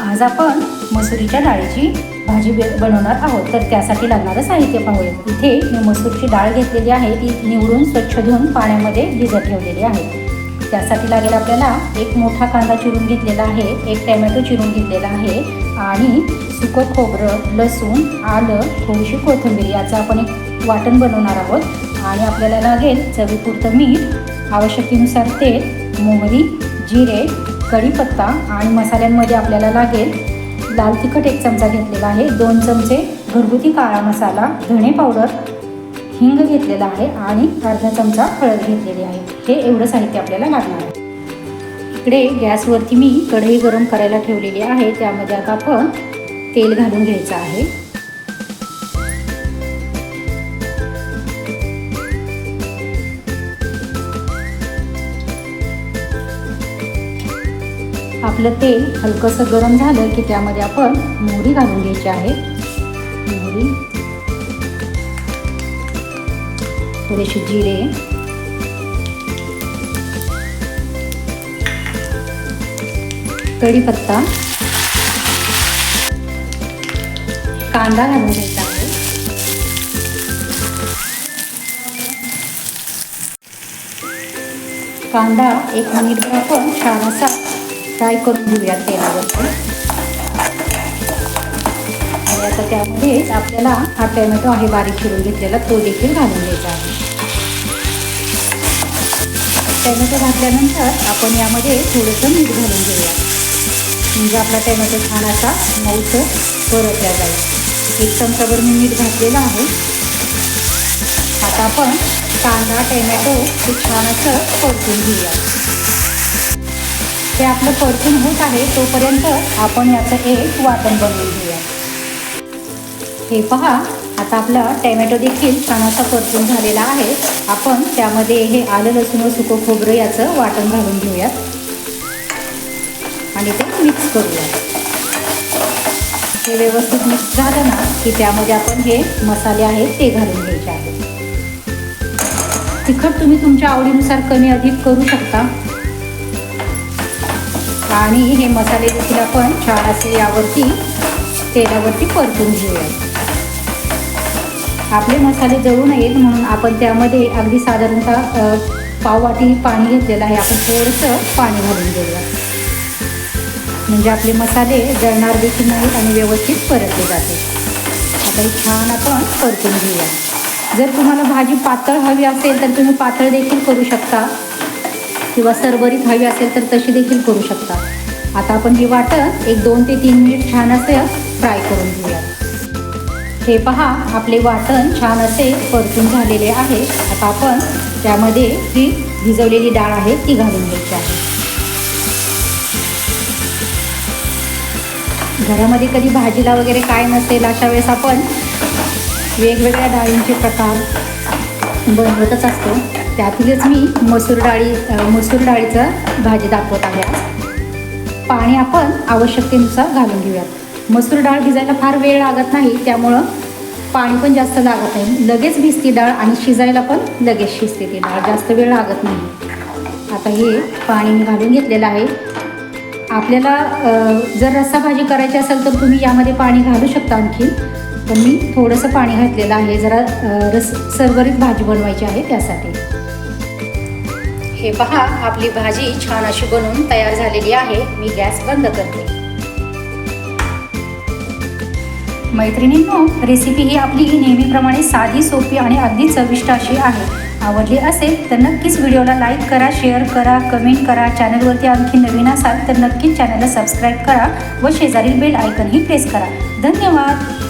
आज आपण मसुरीच्या डाळीची भाजी बनवणार आहोत. तर त्यासाठी लागणारं साहित्य पाहूया. इथे मी मसूरची डाळ घेतलेली आहे. ती निवडून स्वच्छ धुवून पाण्यामध्ये भिजत ठेवलेली आहे. त्यासाठी लागेल आपल्याला एक मोठा कांदा चिरून घेतलेला आहे. एक टॅमॅटो चिरून घेतलेला आहे. आणि सुकं खोबरं लसूण आलं थोडीशी कोथिंबीर याचं आपण एक वाटण बनवणार आहोत. आणि आपल्याला लागेल चवीपुरतं मीठ आवश्यकतेनुसार तेल मोहरी जिरे कढीपत्ता आणि मसाल्यांमध्ये आपल्याला लागेल लाल तिखट एक चमचा घेतलेला आहे दोन चमचे घरगुती काळा मसाला धणे पावडर हिंग घेतलेला आहे आणि अर्धा चमचा हळद घेतलेली आहे. हे एवढं साहित्य आपल्याला लागणार आहे. इकडे गॅसवरती मी कढई गरम करायला ठेवलेली आहे त्यामध्ये आता आपण तेल घालून घ्यायचं आहे. आपलं तेल हलकंसं गरम झालं की त्यामध्ये आपण मोहरी घालून घ्यायची आहे. मोहरी. थोडेसे जिरे. कढीपत्ता. कांदा घालून घ्यायचा आहे. कांदा एक मिनिटभर आपण छान असा फ्राय करून घेऊया तेलावरती आणि आता त्यामध्येच आपल्याला हा टोमॅटो आहे बारीक चिरून घेतलेला तो देखील घालून घ्यायचा आहे. टोमॅटो घातल्यानंतर आपण यामध्ये थोडंसं मीठ घालून घेऊया. म्हणजे आपला टोमॅटो छान असा मऊसर परतला जाईल. एक चमचाभर मी मीठ घातलेलं आहे. आता आपण कांदा टोमॅटो हे छान असं परतून घेऊया. ते आपलं परतून होत आहे तोपर्यंत आपण याचं एक वाटण बनवून घेऊया. हे पहा आता आपला टॅमॅटो देखील छानसा परतून झालेला आहे. आपण त्यामध्ये हे आलं लसूण व सुकं खोबरं याचं वाटण घालून घेऊयात. आणि ते मिक्स करूया हे व्यवस्थित मिक्स झालं ना की त्यामध्ये आपण हे मसाले आहेत ते घालून घ्यायचे आहेत. तिखट तुम्ही तुमच्या आवडीनुसार कमी अधिक करू शकता. आणि हे मसाले देखील आपण छान असे यावरती तेलावरती परतून घेऊया. आपले मसाले जळू नयेत म्हणून आपण त्यामध्ये अगदी साधारणतः पाववाटी पाणी घेतलेलं आहे. आपण थोडंसं पाणी घालून घेऊया. म्हणजे आपले मसाले जळणार देखील नाहीत आणि व्यवस्थित परतले जाते आता हे छान आपण परतून घेऊया. जर तुम्हाला भाजी पातळ हवी असेल तर तुम्ही पातळ देखील करू शकता. किंवा सरबरीत हवी असेल तर तशी देखील करू शकता. आता आपण ही वाटण एक दोन ते तीन मिनिट छान असे फ्राय करून घेऊया. हे पहा आपले वाटण छान असे परतून झालेले आहे. आता आपण त्यामध्ये ही भिजवलेली डाळ आहे ती घालून घ्यायची आहे. घरामध्ये कधी भाजीला वगैरे काय नसेल अशा वेळेस आपण वेगवेगळ्या डाळींचे प्रकार बनवतच असतो. त्यातीलच मी मसूर डाळी मसूर डाळीचं भाजी दाखवत आहे आज. पाणी आपण आवश्यकतेनुसार घालून घेऊयात. मसूर डाळ भिजायला फार वेळ लागत नाही त्यामुळं पाणी पण जास्त लागत नाही. लगेच भिजती डाळ आणि शिजायला पण लगेच शिजते ती डाळ. जास्त वेळ लागत नाही. आता हे पाणी मी घालून घेतलेलं आहे. आपल्याला जर रस्सा भाजी करायची असेल तर तुम्ही यामध्ये पाणी घालू शकता आणखी. पण मी थोडंसं पाणी घातलेलं आहे. जरा रस सरभरीत भाजी बनवायची आहे त्यासाठी. हे पहा आपली भाजी छान अशी बनवून तयार झालेली आहे. मी गॅस बंद करते. मैत्रिणींनो रेसिपी ही आपली ही नेहमीप्रमाणे साधी सोपी आणि अगदी चविष्ट अशी आहे. आवडली असेल तर नक्कीच व्हिडिओला लाईक करा शेअर करा कमेंट करा. चॅनलवरती आणखी नवीन असाल तर नक्कीच चॅनलला सबस्क्राईब करा व शेजारील बेल आयकनही प्रेस करा. धन्यवाद!